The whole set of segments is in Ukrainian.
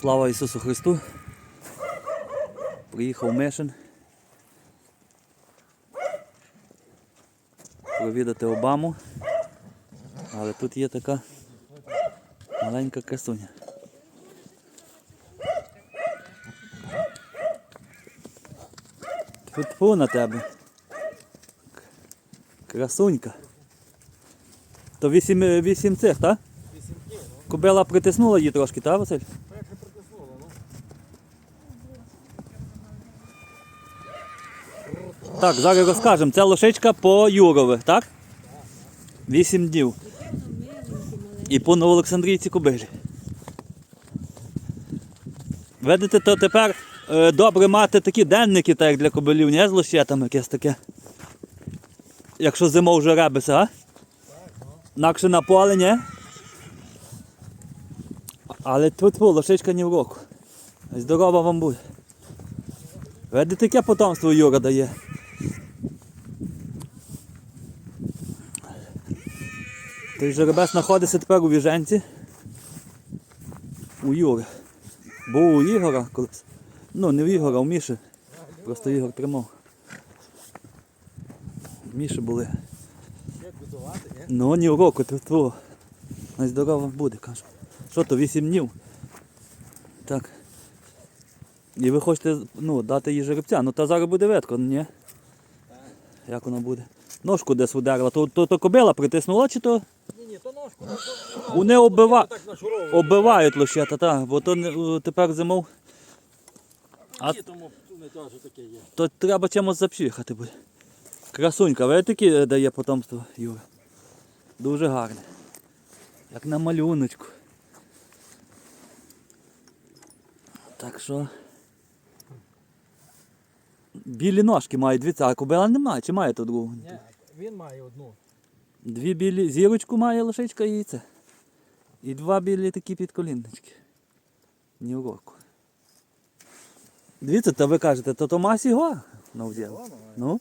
Слава Ісусу Христу. Приїхав Мишин. Провідати Обаму. Але тут є така маленька красуня. Тут фу на тебе. Красунька. То вісім, вісім цих, так? Ну. Кобила притиснула її трошки, так, Василь? Перше притиснуло, ну. Так, зараз розкажемо. Це лошичка по Юрове, так? Вісім днів. І по Новоолександрійці кобилі. Видите, то тепер е, добре мати такі денники, так як для кобилів, не з лощетами якесь таке. Якщо зима вже ребеся, а? Інакше на поле, ні? Але тут фу, лошичка ні в року. Здорова вам буде. Видите, яке потомство Юра дає. Той жеребець знаходиться тепер у Віженці. У Юри. Був у Ігора колись. Ну, не в Ігора, а у Міші. Просто Ігор тримав. Міші були. Ну, ні в року, то твого. Найздорова буде, кажу. Що то, 8 днів? Так. І ви хочете ну, дати їй жеребця. Ну та зараз буде ветко, ні? Як вона буде? Ножку десь ударила. То, то, то кобила притиснула чи то Вони оббива- оббивають лощата, так, бо то не- тепер зимов, а- тому не теж таке є. то треба чимось запчихати буде. Красунька, ви такі дає потомство, Юра. Дуже гарне. Як на малюночку. Так що. Білі ножки мають, дивіться, а кобила немає, чи має то другу? Ні, він має одну. Дві білі, зірочку має лошичка і це. І два білі такі підколіннички. Ні в року. Дивіться, то ви кажете, то Томас його навділа. Воно має. Ну.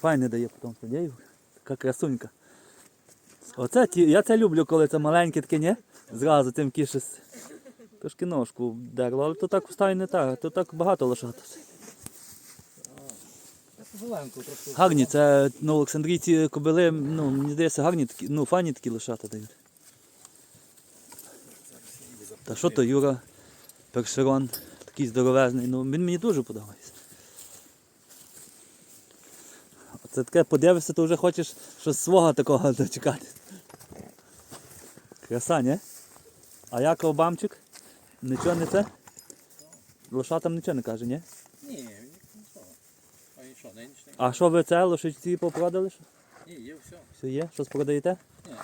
Файне дає потомство, дію. Така красунька. Оце ті, я це люблю, коли це маленьке таке, ні? Зразу тим кіше. Трошки ножку вдерло, але то так встає не так, то так багато лошата. Зеленку трошки. Гарні, це ну, Олександрійці кобили, ну, мені здається, гарні такі, ну, файні такі лошата дають. Та що то Юра Першерон, такий здоровезний, ну він мені дуже подобається. Це таке подивишся, то вже хочеш щось свого такого дочекати. Краса, ні? А як обамчик? Нічого не це? Лошатам нічого не каже, ні, нічого. А і що, нинішній? А що ви це лошиці попродали? Ні, є все. Все є? Щось продаєте? Ні.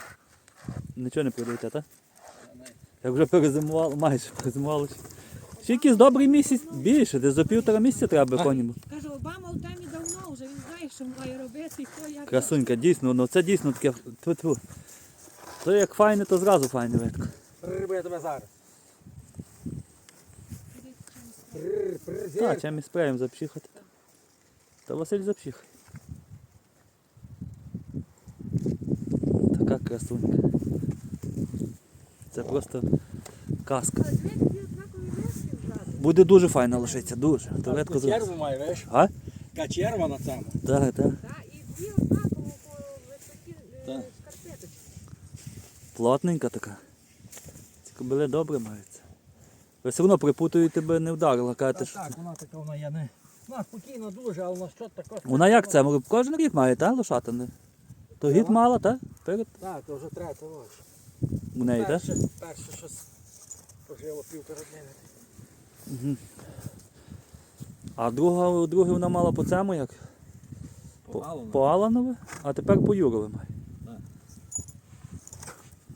Нічого не продаєте, так? Я Як вже перезимувало, майже перезимувало. Ще якийсь добрий місяць більше, десь за півтора місяця треба А. коні. Каже, Обама в темі давно вже, він знає, що має робити і хто як. Красунька, дійсно, ну це дійсно таке. Тьфу-тьфу. То як файне, то зразу файне видко. Риби я тебе зараз. Так, чим і спреєм запчихати. Та Василь запчихає. Така красунька. Це просто казка. Буде дуже файна лошиця, дуже. Качерву має, веш? А? Качерва на цьому. Так, так. Так, і дві однаково по високі е, Плотненька така. Ці кобили добре маються. Ви все одно припутують тебе не вдарила, кажете, так, вона така, вона я не... Вона спокійно дуже, а вона що також... Вона як це? Кожен рік має, та лошата? не? То гід мала, та? Перед Так, то вже третя ось. у неї, та? Перше, перше щось пожило півтора дні. А друга, друге вона мала по цьому як? По, по Аланове, а тепер по Юрове має. Так.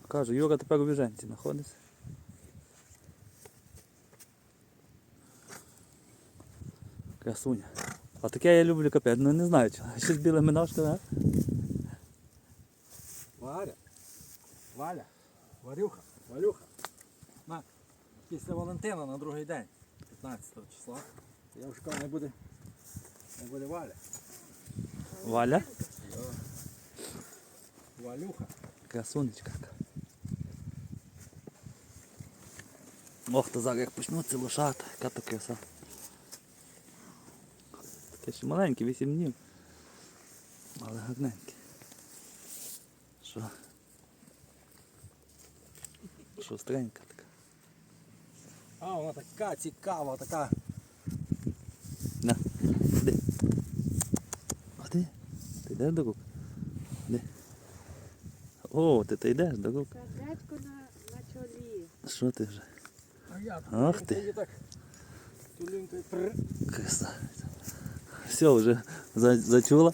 Кажу, Юра тепер у Віженці знаходиться. Красуня. А таке я люблю капець, ну не знаю чого. Ще з білими ножками, а? Валя, Валя, Варюха, Валюха. На, після Валентина на другий день, 15 числа. Я вже кажу, не буде, не буде Валя. Валя. Валюха. Красунечка. Ох, то зараз як почнуться лошата, яка то краса. Таке ще маленьке, 8 днів. Але гарненьке. Що? Шустренька така. А, вона така цікава, така. На, де? А де? Ти йдеш до рук? Де? О, ти, ти йдеш до рук. Сердечко на, на чолі. Що ти вже? А я Ах ти. так. Красавиця. Все, вже за- зачула.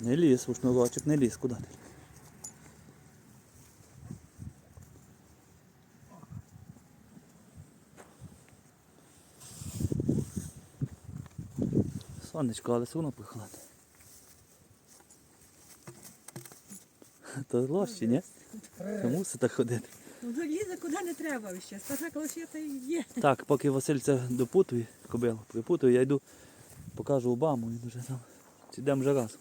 Не ліз, у шнурочок не ліз, куди ти? Сонечко, але все одно прохладно. То лощі, ні? То мусить так ходити. Ну лізе куди не треба ще. Спасак лошета і є. Так, поки Василь це допутує, кобилу припутує, я йду, покажу Обаму, він вже там. Йдемо вже разом.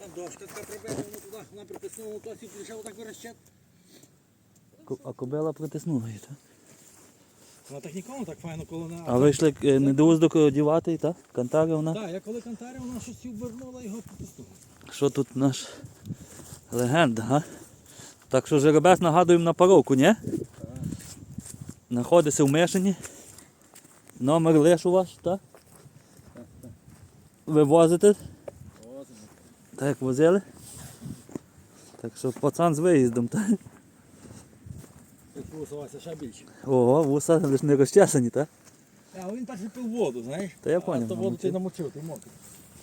Там дошка така вона туди, вона притиснула, то сі лише отак вирощет. А кобила притиснула її, так? Вона так нікому так файно, коли. А вийшли е, недоуздок одівати, так? Кантари вона. Так, я коли кантаря, вона щось обернула його притиснула. Що тут наш легенда, га? Так що жеребець нагадуємо на паровку, ні? Знаходиться в Мишині. Номер лиш у вас, так? Вивозите, Возимо. так як возили. Так що пацан з виїздом, так? Як вусувався ще більше. Ого, вуса не розчесані, так? А він перший пив воду, знаєш? Та я А поняв, То воду ти намочив, ти мокрий.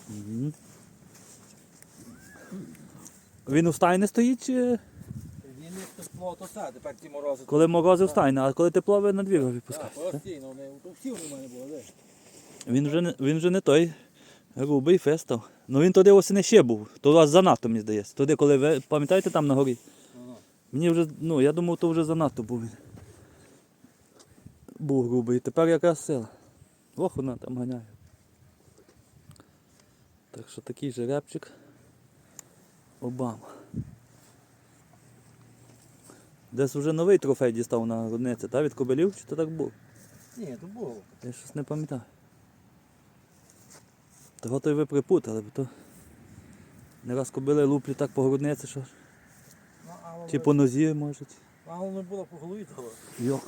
Мгм. Він у стайні стоїть, чи Він як тепло, то все, тепер ті морози. коли морози в стайні, а коли тепло ви на двір Так, випускаєте? так? постійно, вони, то всі в мене були, де? Він вже не, він вже не той грубий фестав. Ну він туди осені ще був. То у вас занадто, мені здається. Туди, коли ви пам'ятаєте там на горі? Мені вже, ну, я думав, то вже занадто був він. Був грубий. Тепер якраз сила. Ох, вона там ганяє. Так що такий жеребчик. Обама. Десь вже новий трофей дістав на родниці, та від кобилів, чи то так було? Ні, то було. Я щось не пам'ятаю. Того то й ви припутали, бо то не раз кобили луплі так по грудниці, що ж. А воно, Чи по нозі можуть. а воно було по голові того. Йок.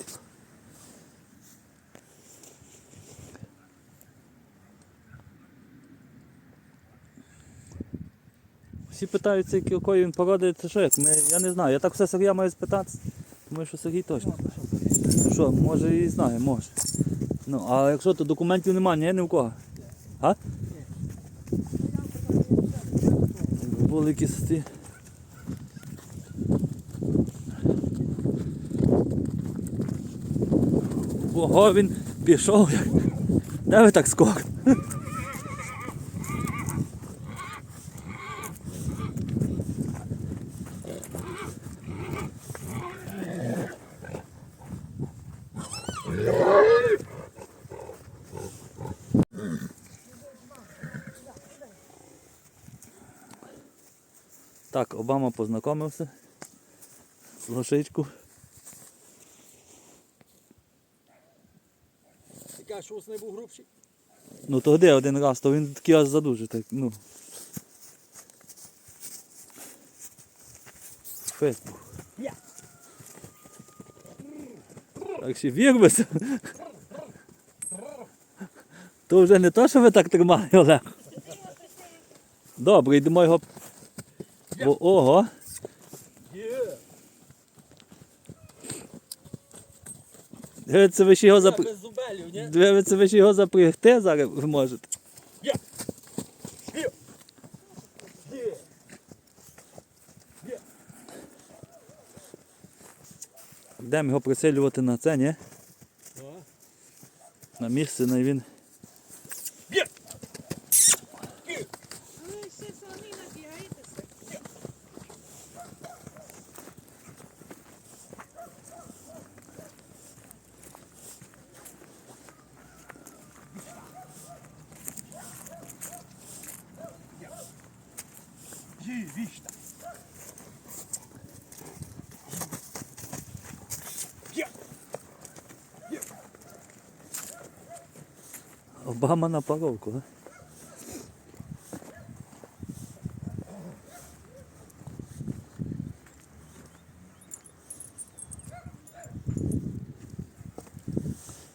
Всі питаються, якої він породи, це що як? Ми, я не знаю. Я так все Сергія маю спитати. Тому що Сергій точно. Ну що, може і знає, може. Ну, а якщо то документів немає, ні, ні в кого. А? Були якісь ці. Ого, він пішов. Де ви так скоро? Так, Обама познайомився. з Лошичку. Яка що не був грубший? Ну то де один раз, то він такий аж задуже, так, ну. Я. Так ще вірвися. То вже не то, що ви так тримали, Олег. Добре, йдемо його. Бо, ого. Є. Дивіться, ви ще його запри... Ні? Дивіться, ви ж його запрягти зараз ви можете. Є. Є. Є. Йдемо його присилювати на це, ні? На місце, на він. Є. Обама на паровку, а?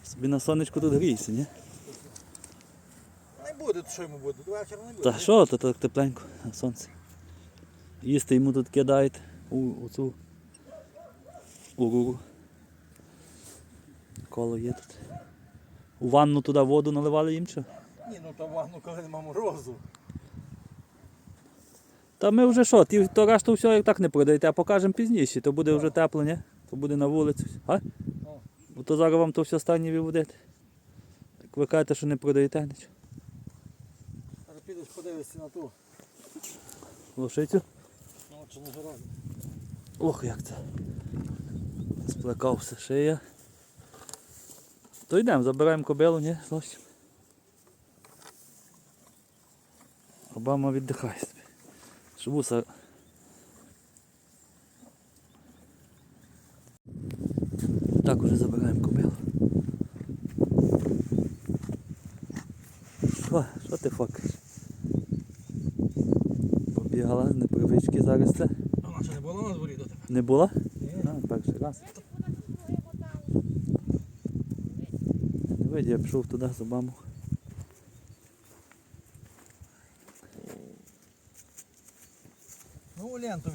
Собі на сонечку тут грійся, ні? Не буде, то що йому буде? До вечора не буде. Та що, то так тепленько на сонці. Їсти йому тут кидають у, у цю уруру. Коло є тут. У ванну туди воду наливали їм чи? Ні, ну то ванну, коли нема морозу. Та ми вже що, ті, то решту все як так не продаєте, а покажемо пізніше, то буде вже тепло, ні? То буде на вулиці. А? Бо то зараз вам то все стані виводити. Як ви кажете, що не продаєте нічого. Зараз підеш подивишся на ту. Лошицю. Чи не герой. Ох, як це. Сплекався шия. То йдемо, забираємо кобилу, ні, зовсім. Обама віддихає собі. Шубуса. Так уже забираємо кобилу. Що? Що ти фокаєш? Побігала не непривички зараз це. А вона що не була на дворі до тебе? Не була? Ні. А, перший раз. Не виді, я пішов туди за маму. Ну, ленту.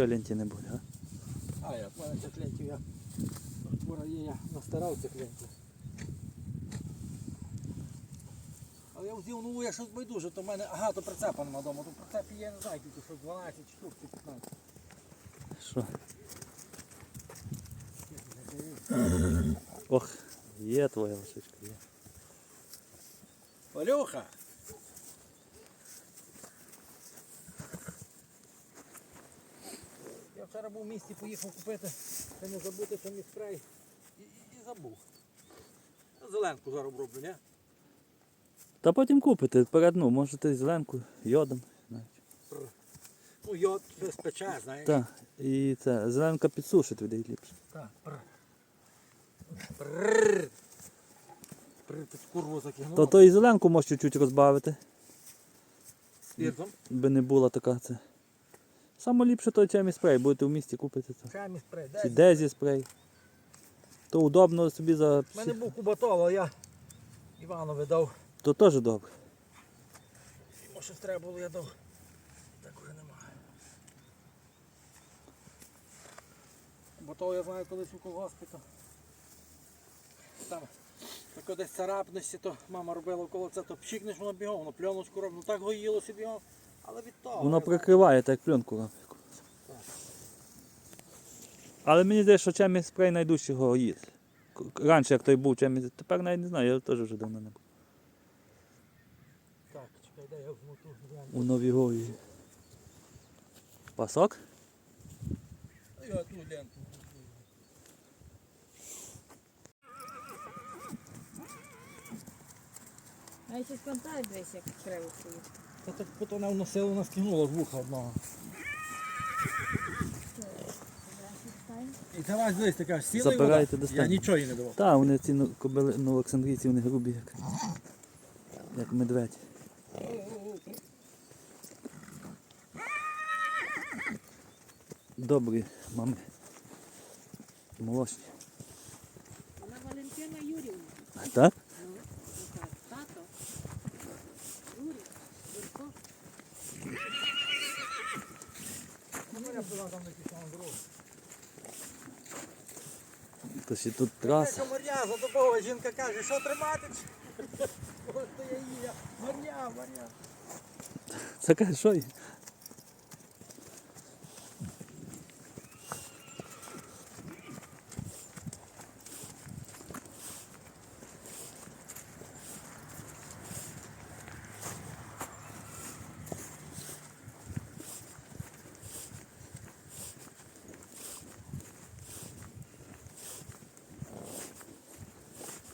Нічого ленті не буде, а? А, я в цих лентів я. Є, я настарав цих лентів. Але я взяв нову, я щось байдуже, то в мене, ага, то прицепа нема вдома, то прицеп є, не знаю, тільки що 12 штук чи 15. Що? Ох, є твоя лошичка, є. Валюха! Вчора був в місті, поїхав купити, та не забути, що мій спрей. І, і, і забув. Зеленку зараз роблю, ні? Та потім купите, перед, ну, можете зеленку, йодом. Ну, йод без пече, знаєш. Так, і це, зеленка підсушить віде ліпше. Так. Пр. Прррр. Прррр, під курву закинув. То, то і зеленку можеш чуть-чуть розбавити, Спіртом. би не була така це. Саме ліпше той чемі спрей, будете в місті купити. Чай мій спрей. Чи Дай. дезі спрей. То удобно собі за. У мене був кубатол, а я Іванові дав. То теж добре. Йому щось треба було, я дав. Такого немає. Кубатол я знаю колись у колгоспі, то там тако десь царапнешся, то мама робила коло це, то пшикнеш воно бігом, воно пленочку робить, ну так гоїлося бігом, але від того. Воно прикриває, так як пленку. Але мені здається, що чемі спрей найдужчого їсть. Раніше як той був чемі, тепер навіть не знаю, я теж вже давно не був. знаю. Так, чекай, де я візьму ту глянь. У Новій Гові. Пасок? Ну, Я ту ленту. А я щось пам'ятаю десь, як криво стоїть. Та так от вона вносила, вона скинула вуха одного. І це вас дивись, така сіла і Забирайте, вода. Я нічого їй не давав. Так, вони ці ну, кобили, ну, Олександрійці, вони грубі, як, як медведь. Добрі, мами. Молочні. Вона Валентина Юрівна. Так? Ну, така, тато. Юрій, Юрко. Ну, я була там на якійсь там дорогу. То ще тут траса. Мар'я, за тобою жінка каже, що тримати? Ось то я її, Мар'я, Мар'я. Це каже, що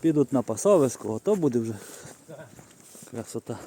підуть на пасовисько, то буде вже красота.